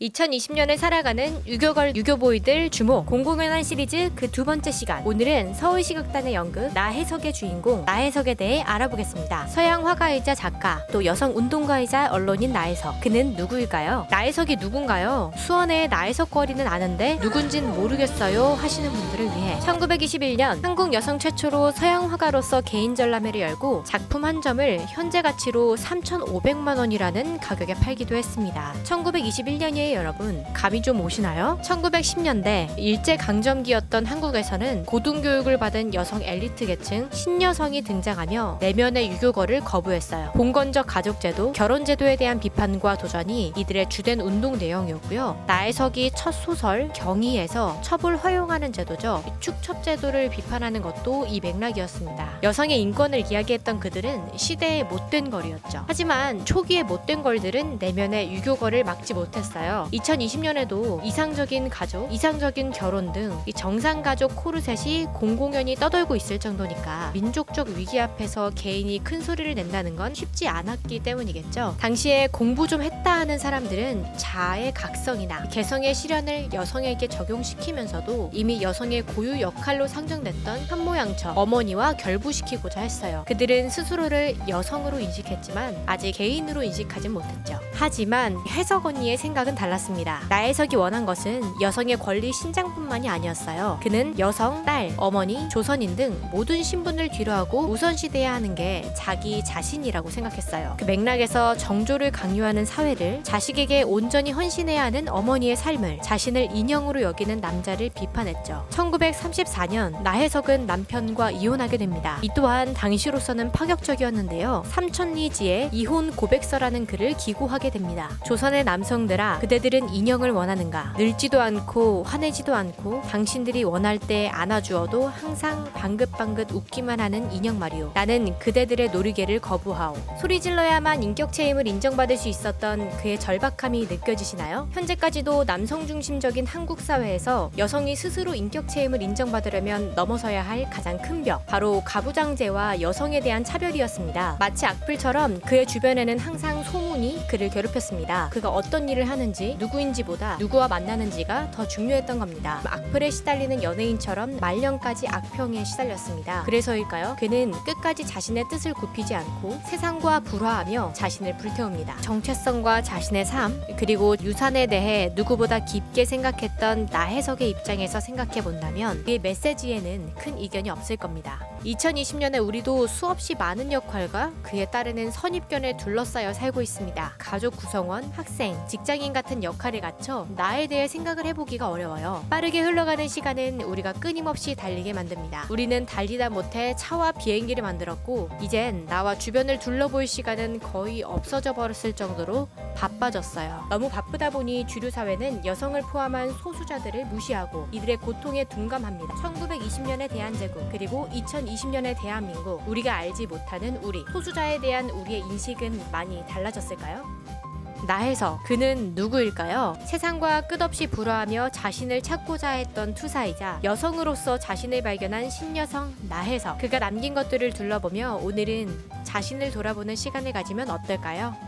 2020년을 살아가는 유교걸 유교보이들 주목 공공연한 시리즈 그 두 번째 시간 오늘은 서울시극단의 연극 나해석의 주인공 나해석에 대해 알아보겠습니다 서양 화가이자 작가 또 여성 운동가이자 언론인 나해석 그는 누구일까요? 나해석이 누군가요? 수원의 나해석 거리는 아는데 누군진 모르겠어요 하시는 분들을 위해 1921년 한국 여성 최초로 서양 화가로서 개인 전람회를 열고 작품 한 점을 현재 가치로 3,500만 원이라는 가격에 팔기도 했습니다 1921년이 에요 여러분 감이 좀 오시나요? 1910년대 일제 강점기였던 한국에서는 고등교육을 받은 여성 엘리트 계층 신여성이 등장하며 내면의 유교거를 거부했어요. 봉건적 가족제도, 결혼제도에 대한 비판과 도전이 이들의 주된 운동 내용이었고요. 나혜석이 첫 소설 경의에서 첩을 허용하는 제도죠. 이 축첩제도를 비판하는 것도 이 맥락이었습니다. 여성의 인권을 이야기했던 그들은 시대의 못된 걸이었죠. 하지만 초기의 못된 걸들은 내면의 유교거를 막지 못했어요. 2020년에도 이상적인 가족, 이상적인 결혼 등 이 정상 가족 코르셋이 공공연히 떠돌고 있을 정도니까 민족적 위기 앞에서 개인이 큰 소리를 낸다는 건 쉽지 않았기 때문이겠죠. 당시에 공부 좀 했다 하는 사람들은 자아의 각성이나 개성의 실현을 여성에게 적용시키면서도 이미 여성의 고유 역할로 상정됐던 한모양처 어머니와 결부시키고자 했어요. 그들은 스스로를 여성으로 인식했지만 아직 개인으로 인식하진 못했죠. 하지만 해석 언니의 생각은 달랐습니다. 나혜석이 원한 것은 여성의 권리 신장뿐만이 아니었어요. 그는 여성, 딸, 어머니, 조선인 등 모든 신분을 뒤로하고 우선시돼야 하는 게 자기 자신이라고 생각했어요. 그 맥락에서 정조를 강요하는 사회를 자식에게 온전히 헌신해야 하는 어머니의 삶을 자신을 인형으로 여기는 남자를 비판했죠. 1934년 나혜석은 남편과 이혼하게 됩니다. 이 또한 당시로서는 파격적이었는데요. 삼천리지에 이혼 고백서라는 글을 기고하게 됩니다. 조선의 남성들아 그대들은 인형을 원하는가 늙지도 않고 화내지도 않고 당신들이 원할 때 안아주어도 항상 방긋방긋 웃기만 하는 인형 말이오 나는 그대들의 놀이개를 거부하오 소리 질러야만 인격체임을 인정받을 수 있었던 그의 절박함이 느껴지시나요? 현재까지도 남성 중심적인 한국 사회에서 여성이 스스로 인격체임을 인정받으려면 넘어서야 할 가장 큰 벽 바로 가부장제와 여성에 대한 차별이었습니다 마치 악플처럼 그의 주변에는 항상 소문이 그를 그가 어떤 일을 하는지 누구인지보다 누구와 만나는지가 더 중요했던 겁니다. 악플에 시달리는 연예인처럼 말년까지 악평에 시달렸습니다. 그래서일까요? 그는 끝까지 자신의 뜻을 굽히지 않고 세상과 불화하며 자신을 불태웁니다. 정체성과 자신의 삶 그리고 유산에 대해 누구보다 깊게 생각했던 나해석의 입장에서 생각해 본다면 그의 메시지에는 큰 이견이 없을 겁니다. 2020년에 우리도 수없이 많은 역할과 그에 따르는 선입견에 둘러싸여 살고 있습니다. 가족 구성원, 학생, 직장인 같은 역할에 갇혀 나에 대해 생각을 해보기가 어려워요. 빠르게 흘러가는 시간은 우리가 끊임없이 달리게 만듭니다. 우리는 달리다 못해 차와 비행기를 만들었고, 이젠 나와 주변을 둘러볼 시간은 거의 없어져 버렸을 정도로 바빠졌어요. 너무 바쁘다 보니 주류 사회는 여성을 포함한 소수자들을 무시하고 이들의 고통에 둔감합니다. 1920년의 대한제국 그리고 2020년의 대한민국 우리가 알지 못하는 우리 소수자에 대한 우리의 인식은 많이 달라졌을까요? 나해석 그는 누구일까요? 세상과 끝없이 불화하며 자신을 찾고자 했던 투사이자 여성으로서 자신을 발견한 신여성 나해석 그가 남긴 것들을 둘러보며 오늘은 자신을 돌아보는 시간을 가지면 어떨까요?